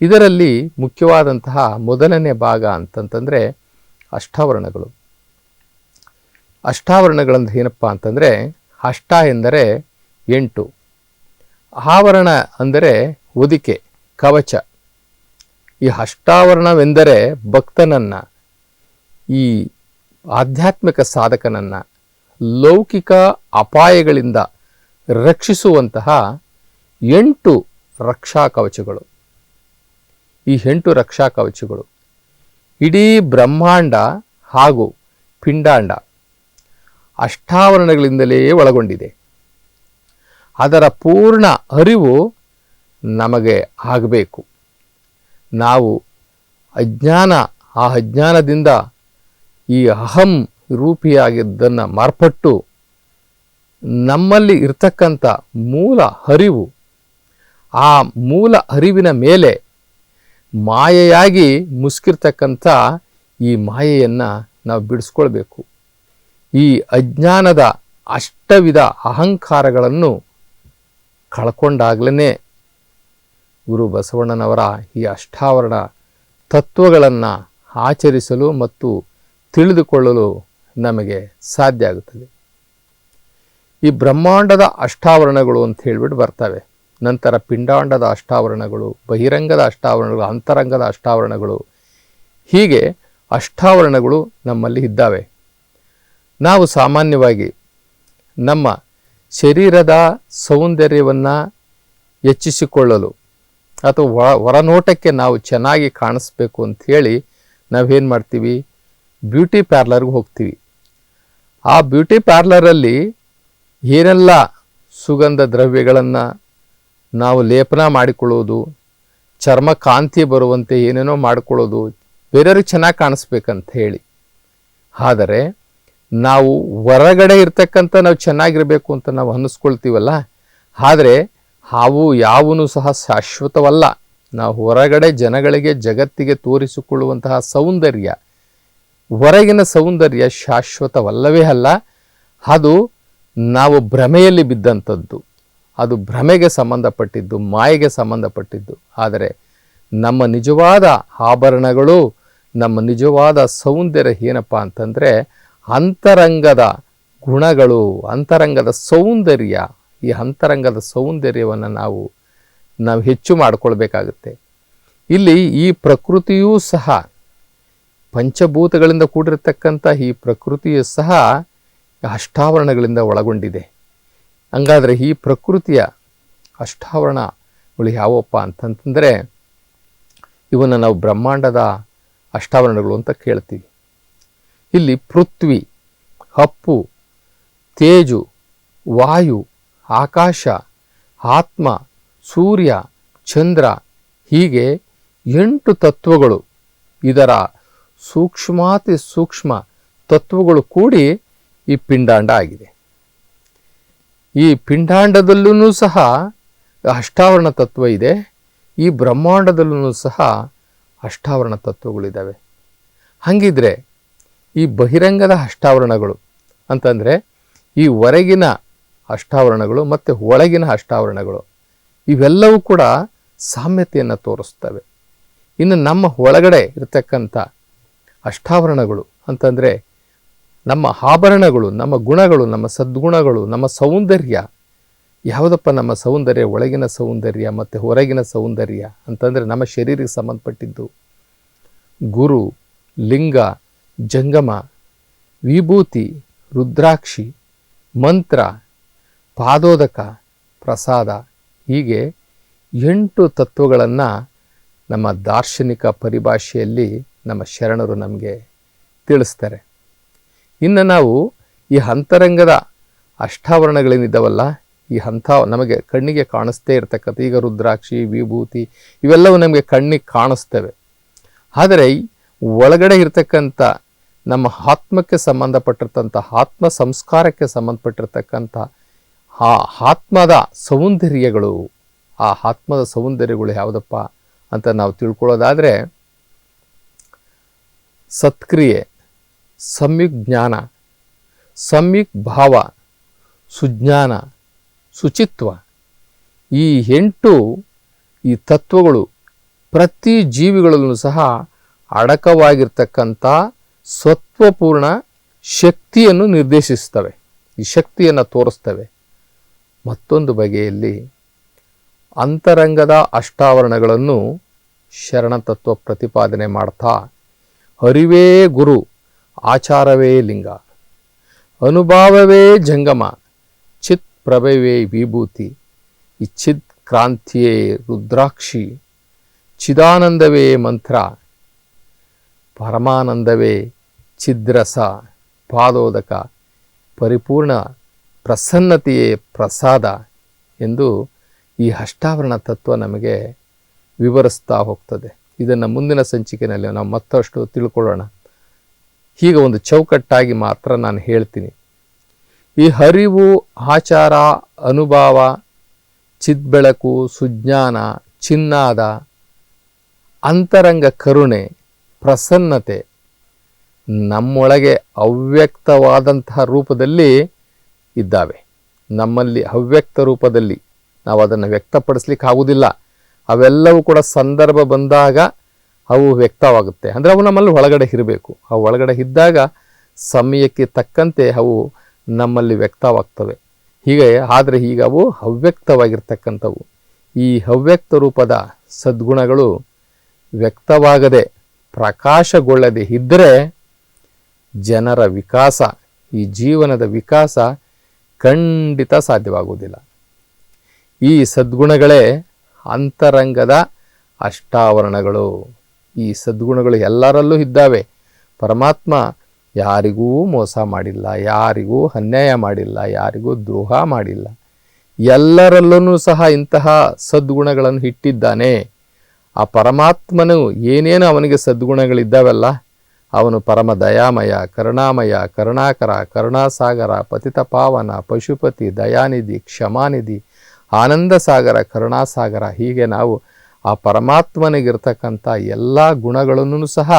ಇದರಲ್ಲಿ ಮುಖ್ಯವಾದಂತಹ ಮೊದಲನೇ ಭಾಗ ಅಂತಂತಂದರೆ ಅಷ್ಟಾವರಣಗಳು. ಅಷ್ಟಾವರಣಗಳಂದ್ರೆ ಏನಪ್ಪ ಅಂತಂದರೆ ಅಷ್ಟ ಎಂದರೆ ಎಂಟು. ಆವರಣ ಅಂದರೆ ಹೊದಿಕೆ, ಕವಚ. ಈ ಅಷ್ಟಾವರಣವೆಂದರೆ ಭಕ್ತನನ್ನು, ಈ ಆಧ್ಯಾತ್ಮಿಕ ಸಾಧಕನನ್ನು, ಲೌಕಿಕ ಅಪಾಯಗಳಿಂದ ರಕ್ಷಿಸುವಂತಹ ಎಂಟು ರಕ್ಷಾ ಕವಚಗಳು. ಈ ಎಂಟು ರಕ್ಷಾ ಕವಚಗಳು. ಇಡೀ ಬ್ರಹ್ಮಾಂಡ ಹಾಗೂ ಪಿಂಡಾಂಡ ಅಷ್ಟಾವರಣಗಳಿಂದಲೇ ಒಳಗೊಂಡಿದೆ. ಅದರ ಪೂರ್ಣ ಅರಿವು ನಮಗೆ ಆಗಬೇಕು. ನಾವು ಅಜ್ಞಾನ, ಆ ಅಜ್ಞಾನದಿಂದ ಈ ಅಹಂ ರೂಪಿಯಾಗಿದ್ದನ್ನು ಮಾರ್ಪಟ್ಟು ನಮ್ಮಲ್ಲಿ ಇರ್ತಕ್ಕಂಥ ಮೂಲ ಅರಿವು, ಆ ಮೂಲ ಅರಿವಿನ ಮೇಲೆ ಮಾಯೆಯಾಗಿ ಮುಸ್ಕಿರ್ತಕ್ಕಂಥ ಈ ಮಾಯೆಯನ್ನು ನಾವು ಬಿಡಿಸ್ಕೊಳ್ಬೇಕು. ಈ ಅಜ್ಞಾನದ ಅಷ್ಟವಿಧ ಅಹಂಕಾರಗಳನ್ನು ಕಳ್ಕೊಂಡಾಗಲೇ ಗುರು ಬಸವಣ್ಣನವರ ಈ ಅಷ್ಟಾವರಣ ತತ್ವಗಳನ್ನು ಆಚರಿಸಲು ಮತ್ತು ತಿಳಿದುಕೊಳ್ಳಲು ನಮಗೆ ಸಾಧ್ಯ ಆಗುತ್ತದೆ. ಈ ಬ್ರಹ್ಮಾಂಡದ ಅಷ್ಟಾವರಣಗಳು ಅಂತ ಹೇಳಿಬಿಟ್ಟು ಬರ್ತವೆ. ನಂತರ ಪಿಂಡಾಂಡದ ಅಷ್ಟಾವರಣಗಳು, ಬಹಿರಂಗದ ಅಷ್ಟಾವರಣಗಳು, ಅಂತರಂಗದ ಅಷ್ಟಾವರಣಗಳು. ಹೀಗೆ ಅಷ್ಟಾವರಣಗಳು ನಮ್ಮಲ್ಲಿ ಇದ್ದಾವೆ. ನಾವು ಸಾಮಾನ್ಯವಾಗಿ ನಮ್ಮ ಶರೀರದ ಸೌಂದರ್ಯವನ್ನು ಹೆಚ್ಚಿಸಿಕೊಳ್ಳಲು ಅಥವಾ ಹೊರನೋಟಕ್ಕೆ ನಾವು ಚೆನ್ನಾಗಿ ಕಾಣಿಸ್ಬೇಕು ಅಂಥೇಳಿ ನಾವೇನು ಮಾಡ್ತೀವಿ? ಬ್ಯೂಟಿ ಪಾರ್ಲರ್ಗೆ ಹೋಗ್ತೀವಿ. ಆ ಬ್ಯೂಟಿ ಪಾರ್ಲರಲ್ಲಿ ಏನೆಲ್ಲ ಸುಗಂಧ ದ್ರವ್ಯಗಳನ್ನು ನಾವು ಲೇಪನ ಮಾಡಿಕೊಳ್ಳೋದು ಚರ್ಮ ಕಾಂತಿ ಬರುವಂತೆ ಏನೇನೋ ಮಾಡಿಕೊಳ್ಳೋದು, ಬೇರೆಯವ್ರಿಗೆ ಚೆನ್ನಾಗಿ ಕಾಣಿಸ್ಬೇಕಂತ ಹೇಳಿ. ಆದರೆ ನಾವು ಹೊರಗಡೆ ಇರ್ತಕ್ಕಂಥ ನಾವು ಚೆನ್ನಾಗಿರಬೇಕು ಅಂತ ನಾವು ಅನ್ನಿಸ್ಕೊಳ್ತೀವಲ್ಲ? ಆದರೆ ಹಾವು ಯಾವೂ ಸಹ ಶಾಶ್ವತವಲ್ಲ. ನಾವು ಹೊರಗಡೆ ಜನಗಳಿಗೆ ಜಗತ್ತಿಗೆ ತೋರಿಸಿಕೊಳ್ಳುವಂತಹ ಸೌಂದರ್ಯ, ಹೊರಗಿನ ಸೌಂದರ್ಯ ಶಾಶ್ವತವಲ್ಲವೇ ಅಲ್ಲ. ಅದು ನಾವು ಭ್ರಮೆಯಲ್ಲಿ ಬಿದ್ದಂಥದ್ದು. ಅದು ಭ್ರಮೆಗೆ ಸಂಬಂಧಪಟ್ಟಿದ್ದು, ಮಾಯೆಗೆ ಸಂಬಂಧಪಟ್ಟಿದ್ದು. ಆದರೆ ನಮ್ಮ ನಿಜವಾದ ಆಭರಣಗಳು, ನಮ್ಮ ನಿಜವಾದ ಸೌಂದರ್ಯ ಏನಪ್ಪ ಅಂತಂದರೆ, ಅಂತರಂಗದ ಗುಣಗಳು, ಅಂತರಂಗದ ಸೌಂದರ್ಯ, ಈ ಅಂತರಂಗದ ಸೌಂದರ್ಯವನ್ನು ನಾವು ನಾವು ಹೆಚ್ಚು ಮಾಡಿಕೊಳ್ಬೇಕಾಗುತ್ತೆ. ಇಲ್ಲಿ ಈ ಪ್ರಕೃತಿಯೂ ಸಹ, ಪಂಚಭೂತಗಳಿಂದ ಕೂಡಿರತಕ್ಕಂಥ ಈ ಪ್ರಕೃತಿಯು ಸಹ ಅಷ್ಟಾವರಣಗಳಿಂದ ಒಳಗೊಂಡಿದೆ. ಹಂಗಾದರೆ ಈ ಪ್ರಕೃತಿಯ ಅಷ್ಟಾವರಣಗಳು ಯಾವಪ್ಪ ಅಂತಂತಂದರೆ ಇವನ್ನು ನಾವು ಬ್ರಹ್ಮಾಂಡದ ಅಷ್ಟಾವರಣಗಳು ಅಂತ ಕೇಳ್ತೀವಿ. ಇಲ್ಲಿ ಪೃಥ್ವಿ, ಹಪ್ಪು, ತೇಜು, ವಾಯು, ಆಕಾಶ, ಆತ್ಮ, ಸೂರ್ಯ, ಚಂದ್ರ ಹೀಗೆ ಎಂಟು ತತ್ವಗಳು ಇದರ ಸೂಕ್ಷ್ಮಾತಿ ಸೂಕ್ಷ್ಮ ತತ್ವಗಳು ಕೂಡಿ ಈ ಪಿಂಡಾಂಡ ಆಗಿದೆ. ಈ ಪಿಂಡಾಂಡದಲ್ಲೂ ಸಹ ಅಷ್ಟಾವರಣ ತತ್ವ ಇದೆ. ಈ ಬ್ರಹ್ಮಾಂಡದಲ್ಲೂ ಸಹ ಅಷ್ಟಾವರಣ ತತ್ವಗಳಿದ್ದಾವೆ. ಹಾಗಿದ್ರೆ ಈ ಬಹಿರಂಗದ ಅಷ್ಟಾವರಣಗಳು ಅಂತಂದರೆ ಈ ಹೊರಗಿನ ಅಷ್ಟಾವರಣಗಳು ಮತ್ತು ಒಳಗಿನ ಅಷ್ಟಾವರಣಗಳು ಇವೆಲ್ಲವೂ ಕೂಡ ಸಾಮ್ಯತೆಯನ್ನು ತೋರಿಸ್ತವೆ. ಇನ್ನು ನಮ್ಮ ಒಳಗಡೆ ಇರತಕ್ಕಂಥ ಅಷ್ಟಾವರಣಗಳು ಅಂತಂದರೆ ನಮ್ಮ ಆಭರಣಗಳು, ನಮ್ಮ ಗುಣಗಳು, ನಮ್ಮ ಸದ್ಗುಣಗಳು, ನಮ್ಮ ಸೌಂದರ್ಯ. ಯಾವುದಪ್ಪ ನಮ್ಮ ಸೌಂದರ್ಯ? ಒಳಗಿನ ಸೌಂದರ್ಯ ಮತ್ತು ಹೊರಗಿನ ಸೌಂದರ್ಯ ಅಂತಂದರೆ ನಮ್ಮ ಶರೀರಕ್ಕೆ ಸಂಬಂಧಪಟ್ಟಿದ್ದು. ಗುರು, ಲಿಂಗ, ಜಂಗಮ, ವಿಭೂತಿ, ರುದ್ರಾಕ್ಷಿ, ಮಂತ್ರ, ಪಾದೋದಕ, ಪ್ರಸಾದ ಹೀಗೆ ಎಂಟು ತತ್ವಗಳನ್ನು ನಮ್ಮ ದಾರ್ಶನಿಕ ಪರಿಭಾಷೆಯಲ್ಲಿ ನಮ್ಮ ಶರಣರು ನಮಗೆ ತಿಳಿಸ್ತಾರೆ. ಇನ್ನು ನಾವು ಈ ಅಂತರಂಗದ ಅಷ್ಟಾವರಣಗಳೇನಿದ್ದಾವಲ್ಲ, ಈ ಹಂತ ನಮಗೆ ಕಣ್ಣಿಗೆ ಕಾಣಿಸ್ತೇ ಇರ್ತಕ್ಕಂಥ ಈಗ ರುದ್ರಾಕ್ಷಿ, ವಿಭೂತಿ ಇವೆಲ್ಲವೂ ನಮಗೆ ಕಣ್ಣಿಗೆ ಕಾಣಿಸ್ತೇವೆ. ಆದರೆ ಒಳಗಡೆ ಇರತಕ್ಕಂಥ ನಮ್ಮ ಆತ್ಮಕ್ಕೆ ಸಂಬಂಧಪಟ್ಟಿರ್ತಂಥ ಆತ್ಮ ಸಂಸ್ಕಾರಕ್ಕೆ ಸಂಬಂಧಪಟ್ಟಿರ್ತಕ್ಕಂಥ ಆ ಆತ್ಮದ ಸೌಂದರ್ಯಗಳು, ಆ ಆತ್ಮದ ಸೌಂದರ್ಯಗಳು ಯಾವುದಪ್ಪ ಅಂತ ನಾವು ತಿಳ್ಕೊಳ್ಳೋದಾದರೆ ಸತ್ಕ್ರಿಯೆ. ಸಮ್ಯಕ್ ಜ್ಞಾನ, ಸಮ್ಯಕ್ ಭಾವ, ಸುಜ್ಞಾನ ಶುಚಿತ್ವ ಈ ಎಂಟು ಈ ತತ್ವಗಳು ಪ್ರತಿ ಜೀವಿಗಳಲ್ಲೂ ಸಹ ಅಡಕವಾಗಿರ್ತಕ್ಕಂಥ ಸತ್ವಪೂರ್ಣ ಶಕ್ತಿಯನ್ನು ನಿರ್ದೇಶಿಸ್ತವೆ ಈ ಶಕ್ತಿಯನ್ನು ತೋರಿಸ್ತವೆ. ಮತ್ತೊಂದು ಬಗೆಯಲ್ಲಿ ಅಂತರಂಗದ ಅಷ್ಟಾವರಣಗಳನ್ನು ಶರಣತತ್ವ ಪ್ರತಿಪಾದನೆ ಮಾಡ್ತಾ ಅರಿವೇ ಗುರು ಆಚಾರವೇ ಲಿಂಗ, ಅನುಭಾವವೇ ಜಂಗಮ, ಚಿತ್ ಪ್ರಭವೇ ವಿಭೂತಿ, ಇಚ್ಛಿತ್ ಕ್ರಾಂತಿಯೇ ರುದ್ರಾಕ್ಷಿ, ಚಿದಾನಂದವೇ ಮಂತ್ರ, ಪರಮಾನಂದವೇ ಚಿದ್ರಸ ಪಾದೋದಕ, ಪರಿಪೂರ್ಣ ಪ್ರಸನ್ನತೆಯೇ ಪ್ರಸಾದ ಎಂದು ಈ ಅಷ್ಟಾವರಣ ತತ್ವ ನಮಗೆ ವಿವರಿಸ್ತಾ ಹೋಗ್ತದೆ. ಇದನ್ನು ಮುಂದಿನ ಸಂಚಿಕೆಯಲ್ಲಿ ನಾವು ಮತ್ತಷ್ಟು ತಿಳ್ಕೊಳ್ಳೋಣ. ಹೀಗೆ ಒಂದು ಚೌಕಟ್ಟಾಗಿ ಮಾತ್ರ ನಾನು ಹೇಳ್ತೀನಿ. ಈ ಹರಿವು, ಆಚಾರ, ಅನುಭವ, ಚಿದ್ಬೆಳಕು, ಸುಜ್ಞಾನ, ಚಿನ್ನಾದ, ಅಂತರಂಗ ಕರುಣೆ, ಪ್ರಸನ್ನತೆ ನಮ್ಮೊಳಗೆ ಅವ್ಯಕ್ತವಾದಂತಹ ರೂಪದಲ್ಲಿ ಇದ್ದಾವೆ. ನಮ್ಮಲ್ಲಿ ಅವ್ಯಕ್ತ ರೂಪದಲ್ಲಿ ನಾವು ಅದನ್ನು ವ್ಯಕ್ತಪಡಿಸ್ಲಿಕ್ಕೆ ಆಗುವುದಿಲ್ಲ ಅವೆಲ್ಲವೂ ಕೂಡ ಸಂದರ್ಭ ಬಂದಾಗ ಅವು ವ್ಯಕ್ತವಾಗುತ್ತೆ. ಅಂದರೆ ಅವು ನಮ್ಮಲ್ಲಿ ಒಳಗಡೆ ಇರಬೇಕು. ಅವು ಒಳಗಡೆ ಇದ್ದಾಗ ಸಮಯಕ್ಕೆ ತಕ್ಕಂತೆ ಅವು ನಮ್ಮಲ್ಲಿ ವ್ಯಕ್ತವಾಗ್ತವೆ. ಹೀಗೆ ಆದರೆ ಈಗ ಅವು ಅವ್ಯಕ್ತವಾಗಿರ್ತಕ್ಕಂಥವು. ಈ ಅವ್ಯಕ್ತ ರೂಪದ ಸದ್ಗುಣಗಳು ವ್ಯಕ್ತವಾಗದೆ ಪ್ರಕಾಶಗೊಳ್ಳದೆ ಇದ್ದರೆ ಜನರ ವಿಕಾಸ, ಈ ಜೀವನದ ವಿಕಾಸ ಖಂಡಿತ ಸಾಧ್ಯವಾಗುವುದಿಲ್ಲ. ಈ ಸದ್ಗುಣಗಳೇ ಅಂತರಂಗದ ಅಷ್ಟಾವರಣಗಳು. ಈ ಸದ್ಗುಣಗಳು ಎಲ್ಲರಲ್ಲೂ ಇದ್ದಾವೆ. ಪರಮಾತ್ಮ ಯಾರಿಗೂ ಮೋಸ ಮಾಡಿಲ್ಲ, ಯಾರಿಗೂ ಅನ್ಯಾಯ ಮಾಡಿಲ್ಲ, ಯಾರಿಗೂ ದ್ರೋಹ ಮಾಡಿಲ್ಲ. ಎಲ್ಲರಲ್ಲೂ ಸಹ ಇಂತಹ ಸದ್ಗುಣಗಳನ್ನು ಇಟ್ಟಿದ್ದಾನೆ. ಆ ಪರಮಾತ್ಮನು ಏನೇನು ಅವನಿಗೆ ಸದ್ಗುಣಗಳಿದ್ದಾವಲ್ಲ, ಅವನು ಪರಮ ದಯಾಮಯ, ಕರುಣಾಮಯ, ಕರುಣಾಕರ, ಕರುಣಾಸಾಗರ, ಪತಿತ ಪಾವನ, ಪಶುಪತಿ, ದಯಾನಿಧಿ, ಕ್ಷಮಾನಿಧಿ ಆನಂದ ಸಾಗರ ಕರುಣಾಸಾಗರ ಹೀಗೆ ನಾವು ಆ ಪರಮಾತ್ಮನಿಗಿರ್ತಕ್ಕಂಥ ಎಲ್ಲ ಗುಣಗಳನ್ನು ಸಹ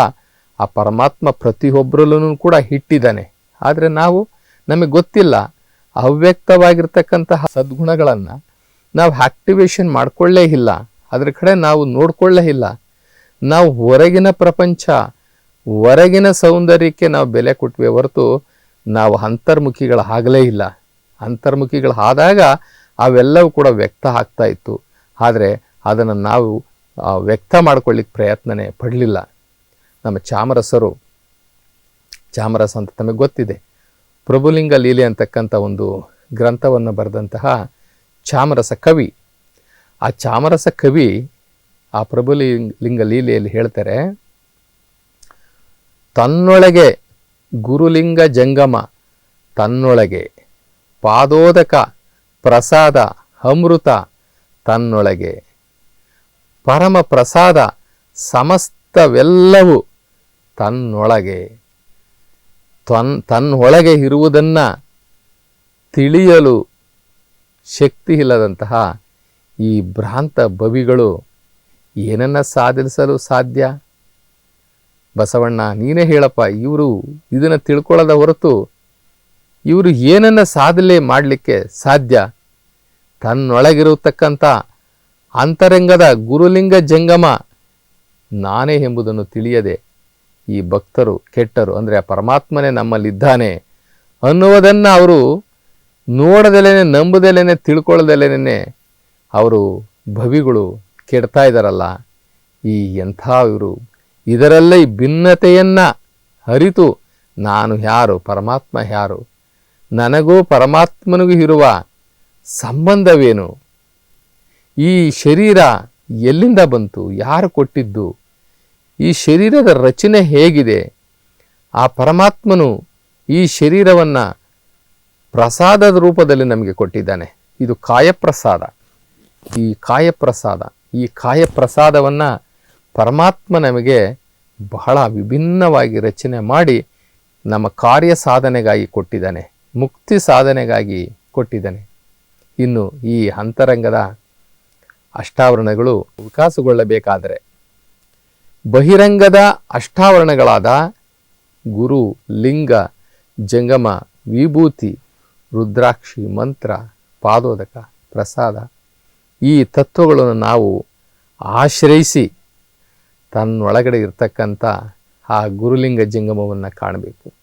ಆ ಪರಮಾತ್ಮ ಪ್ರತಿಯೊಬ್ಬರಲ್ಲೂ ಕೂಡ ಇಟ್ಟಿದ್ದಾನೆ. ಆದರೆ ನಾವು ನಮಗೆ ಗೊತ್ತಿಲ್ಲ, ಅವ್ಯಕ್ತವಾಗಿರ್ತಕ್ಕಂತಹ ಸದ್ಗುಣಗಳನ್ನು ನಾವು ಆಕ್ಟಿವೇಶನ್ ಮಾಡಿಕೊಳ್ಳೇ ಇಲ್ಲ. ಅದರ ಕಡೆ ನಾವು ನೋಡಿಕೊಳ್ಳೇ ಇಲ್ಲ. ನಾವು ಹೊರಗಿನ ಪ್ರಪಂಚ, ಹೊರಗಿನ ಸೌಂದರ್ಯಕ್ಕೆ ನಾವು ಬೆಲೆ ಕೊಟ್ವಿ ಹೊರತು ನಾವು ಅಂತರ್ಮುಖಿಗಳಾಗಲೇ ಇಲ್ಲ. ಅಂತರ್ಮುಖಿಗಳಾದಾಗ ಅವೆಲ್ಲವೂ ಕೂಡ ವ್ಯಕ್ತ ಆಗ್ತಾ ಇತ್ತು. ಆದರೆ ಅದನ್ನು ನಾವು ವ್ಯಕ್ತ ಮಾಡ್ಕೊಳ್ಳಿಕ್ಕೆ ಪ್ರಯತ್ನನೇ ಪಡಲಿಲ್ಲ. ನಮ್ಮ ಚಾಮರಸರು, ಚಾಮರಸ ಅಂತ ತಮಗೆ ಗೊತ್ತಿದೆ. ಪ್ರಭುಲಿಂಗ ಲೀಲೆ ಅಂತಕ್ಕಂಥ ಒಂದು ಗ್ರಂಥವನ್ನು ಬರೆದಂತಹ ಚಾಮರಸ ಕವಿ. ಆ ಚಾಮರಸ ಕವಿ ಆ ಪ್ರಭುಲಿಂಗ, ಲಿಂಗ ಲೀಲೆಯಲ್ಲಿ ಹೇಳ್ತಾರೆ, ತನ್ನೊಳಗೆ ಗುರುಲಿಂಗ ಜಂಗಮ, ತನ್ನೊಳಗೆ ಪಾದೋದಕ ಪ್ರಸಾದ ಅಮೃತ, ತನ್ನೊಳಗೆ ಪರಮ ಪ್ರಸಾದ ಸಮಸ್ತವೆಲ್ಲವೂ ತನ್ನೊಳಗೆ, ತನ್, ತನ್ನೊಳಗೆ ಇರುವುದನ್ನು ತಿಳಿಯಲು ಶಕ್ತಿ ಇಲ್ಲದಂತಹ ಈ ಭ್ರಾಂತ ಬವಿಗಳು ಏನನ್ನ ಸಾಧಿಸಲು ಸಾಧ್ಯ? ಬಸವಣ್ಣ, ನೀನೇ ಹೇಳಪ್ಪ, ಇವರು ಇದನ್ನು ತಿಳ್ಕೊಳ್ಳದ ಹೊರತು ಇವರು ಏನನ್ನ ಸಾಧನೆ ಮಾಡಲಿಕ್ಕೆ ಸಾಧ್ಯ? ತನ್ನೊಳಗಿರತಕ್ಕಂಥ ಅಂತರಂಗದ ಗುರುಲಿಂಗ ಜಂಗಮ ನಾನೇ ಎಂಬುದನ್ನು ತಿಳಿಯದೆ ಈ ಭಕ್ತರು, ಕೆಟ್ಟರು, ಅಂದರೆ ಆ ಪರಮಾತ್ಮನೇ ನಮ್ಮಲ್ಲಿದ್ದಾನೆ ಅನ್ನುವುದನ್ನು ಅವರು ನೋಡದಲೇನೆ ನಂಬದಲೇನೆ ತಿಳ್ಕೊಳ್ಳದಲೇನೆ ಅವರು ಭವಿಗಳು ಕೆಡ್ತಾ ಇದ್ದಾರಲ್ಲ. ಈ ಎಂಥ ಇವರು. ಇದರಲ್ಲೇ ಭಿನ್ನತೆಯನ್ನು ಅರಿತು ನಾನು ಯಾರು, ಪರಮಾತ್ಮ ಯಾರು, ನನಗೂ ಪರಮಾತ್ಮನಿಗೂ ಇರುವ ಸಂಬಂಧವೇನು? ಈ ಶರೀರ ಎಲ್ಲಿಂದ ಬಂತು? ಯಾರು ಕೊಟ್ಟಿದ್ದು? ಈ ಶರೀರದ ರಚನೆ ಹೇಗಿದೆ? ಆ ಪರಮಾತ್ಮನು ಈ ಶರೀರವನ್ನು ಪ್ರಸಾದದ ರೂಪದಲ್ಲಿ ನಮಗೆ ಕೊಟ್ಟಿದ್ದಾನೆ. ಇದು ಕಾಯಪ್ರಸಾದ. ಈ ಕಾಯಪ್ರಸಾದ, ಈ ಕಾಯಪ್ರಸಾದವನ್ನು ಪರಮಾತ್ಮ ನಮಗೆ ಬಹಳ ವಿಭಿನ್ನವಾಗಿ ರಚನೆ ಮಾಡಿ ನಮ್ಮ ಕಾರ್ಯ ಸಾಧನೆಗಾಗಿ ಕೊಟ್ಟಿದ್ದಾನೆ, ಮುಕ್ತಿ ಸಾಧನೆಗಾಗಿ ಕೊಟ್ಟಿದ್ದಾನೆ. ಇನ್ನು ಈ ಅಂತರಂಗದ ಅಷ್ಟಾವರಣಗಳು ವಿಕಾಸಗೊಳ್ಳಬೇಕಾದರೆ. ಬಹಿರಂಗದ ಅಷ್ಟಾವರಣಗಳಾದ ಗುರು, ಲಿಂಗ, ಜಂಗಮ, ವಿಭೂತಿ, ರುದ್ರಾಕ್ಷಿ, ಮಂತ್ರ, ಪಾದೋದಕ, ಪ್ರಸಾದ ಈ ತತ್ವಗಳನ್ನು ನಾವು ಆಶ್ರಯಿಸಿ ತನ್ನೊಳಗಡೆ ಇರ್ತಕ್ಕಂಥ ಆ ಗುರುಲಿಂಗ ಜಂಗಮವನ್ನು ಕಾಣಬೇಕು.